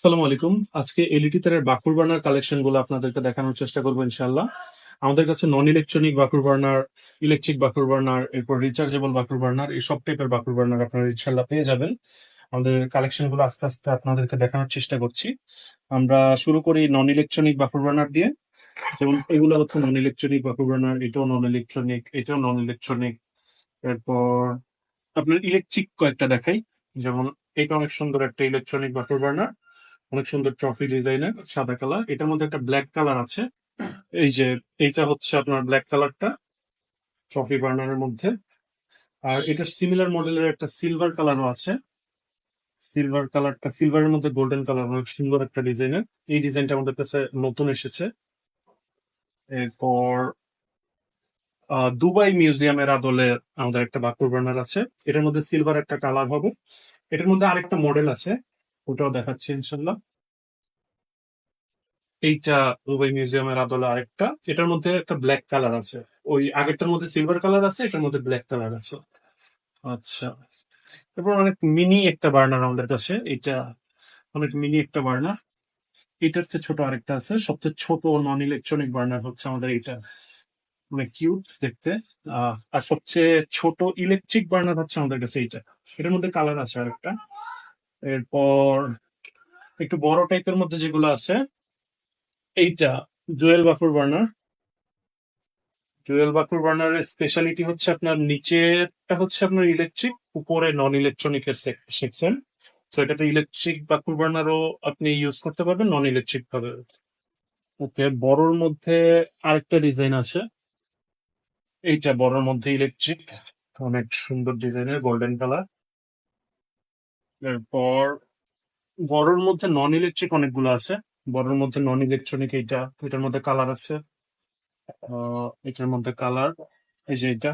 আসসালামু আলাইকুম। আজকে এলইডি তারের বাকুর বার্নার কালেকশনগুলো আপনাদেরকে দেখানোর চেষ্টা করব ইনশাল্লাহ আমাদের কাছে নন ইলেকট্রনিক বাকুর বার্নার ইলেকট্রিক বাকুর বার্নার, এরপর রিচার্জেবল বাকুর বার্নার, এই সব টাইপের বাকুর বার্নার আপনারা ইনশাল্লাহ পেয়ে যাবেন। আমাদের কালেকশনগুলো আস্তে আস্তে আপনাদেরকে দেখানোর চেষ্টা করছি। আমরা শুরু করি নন ইলেকট্রনিক বাকুর বার্নার দিয়ে। যেমন এগুলো হচ্ছে নন ইলেকট্রনিক বাকুর বার্নার, এটাও নন ইলেকট্রনিক এটাও নন ইলেকট্রনিক এরপর আপনার ইলেকট্রিক কয়েকটা দেখাই। যেমন এটা অনেক সুন্দর একটা ইলেকট্রনিক বাকুর বার্নার। অনেক সুন্দর ট্রফি ডিজাইনের সাদা কালার এটার মধ্যে একটা ব্ল্যাক কালার আছে। এই যে, এইটা হচ্ছে আপনার ব্ল্যাক কালারটা ট্রফি বার্নারের মধ্যে। আর এটার সিমিলার মডেলের একটা সিলভার কালারও আছে। সিলভার কালারটা সিলভারের মধ্যে গোল্ডেন কালার অনেক সুন্দর একটা ডিজাইনের এই ডিজাইনটা আমাদের কাছে নতুন এসেছে। এরপর দুবাই মিউজিয়ামের আদলে আমাদের একটা বাকুর বার্নার আছে। এটার মধ্যে সিলভার একটা কালার হবে। এটার মধ্যে আরেকটা মডেল আছে। ওটাও দেখাচ্ছি ইনশাল্লাহ। এইটা দুবাই মিউজিয়ামের আদলে আরেকটা। এটার মধ্যে একটা ব্ল্যাক কালার আছে। ওই আগেরটার মধ্যে সিলভার কালার আছে, এটার মধ্যে ব্ল্যাক কালার আছে। আচ্ছা। এরপর অনেক মিনি একটা বার্নার আমাদের কাছে। এটা অনেক মিনি একটা বার্নার এটার চেয়ে ছোট আরেকটা আছে। সবচেয়ে ছোট নন ইলেকট্রনিক বার্নার হচ্ছে আমাদের এটা মানে কিউট দেখতে। আর সবচেয়ে ছোট ইলেকট্রিক বার্নার হচ্ছে আমাদের কাছে এইটা। এটার মধ্যে কালার আছে আরেকটা। এরপর একটু বড় টাইপের মধ্যে যেগুলো আছে, এইটা জুয়েল বাকুর বার্নার। জুয়েল বাকুর বার্নারের স্পেশালিটি হচ্ছে আপনার নিচেরটা হচ্ছে আপনার ইলেকট্রিক উপরে নন ইলেকট্রনিক ইলেকট্রনিকের সেকশন তো এটাতে ইলেকট্রিক বাকুর বার্নারও আপনি ইউজ করতে পারবেন নন ইলেকট্রিক ভাবে ওকে, বড়র মধ্যে আরেকটা ডিজাইন আছে। এইটা বড়র মধ্যে ইলেকট্রিক অনেক সুন্দর ডিজাইনের গোল্ডেন কালার এরপর বড়র মধ্যে নন ইলেকট্রিক অনেকগুলো আছে। বড়র মধ্যে নন ইলেকট্রনিক এইটা এটার মধ্যে কালার আছে। এটার মধ্যে কালার এই যে এটা।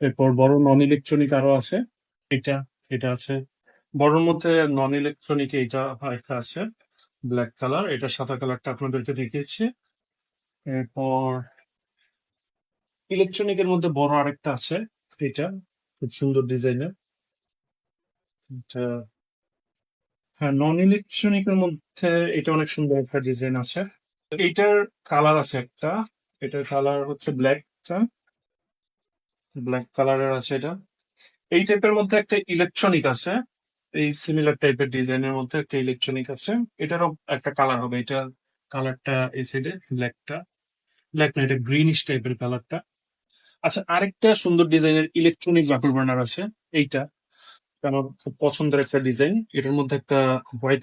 এরপর বড় নন ইলেকট্রনিক আরও আছে। এটা এটা আছে। বড়র মধ্যে নন ইলেকট্রনিক এইটা একটা আছে ব্ল্যাক কালার এটা সাদা কালারটা আপনাদেরকে দেখিয়েছি। এরপর ইলেকট্রনিকের মধ্যে বড় আরেকটা আছে, এটা। খুব সুন্দর ডিজাইনের হ্যাঁ নন ইলেকট্রনিকের মধ্যে এটা অনেক সুন্দর একটা ডিজাইন আছে। এইটার কালার আছে একটা। এটার কালার হচ্ছে ব্ল্যাকটা ব্ল্যাক কালারের আছে এটা। এই টাইপের মধ্যে একটা ইলেকট্রনিক আছে। এই সিমিলার টাইপের ডিজাইনের মধ্যে একটা ইলেকট্রনিক আছে। এটারও একটা কালার হবে। এটার কালারটা এই সাইডে ব্ল্যাকটা ব্ল্যাক না, এটা গ্রিনিশ টাইপের কালারটা আচ্ছা আরেকটা সুন্দর ডিজাইনের ইলেকট্রনিক বাকুর বার্নার আছে। এইটা। আমার খুব পছন্দের একটা ডিজাইন এটার মধ্যে একটা হোয়াইট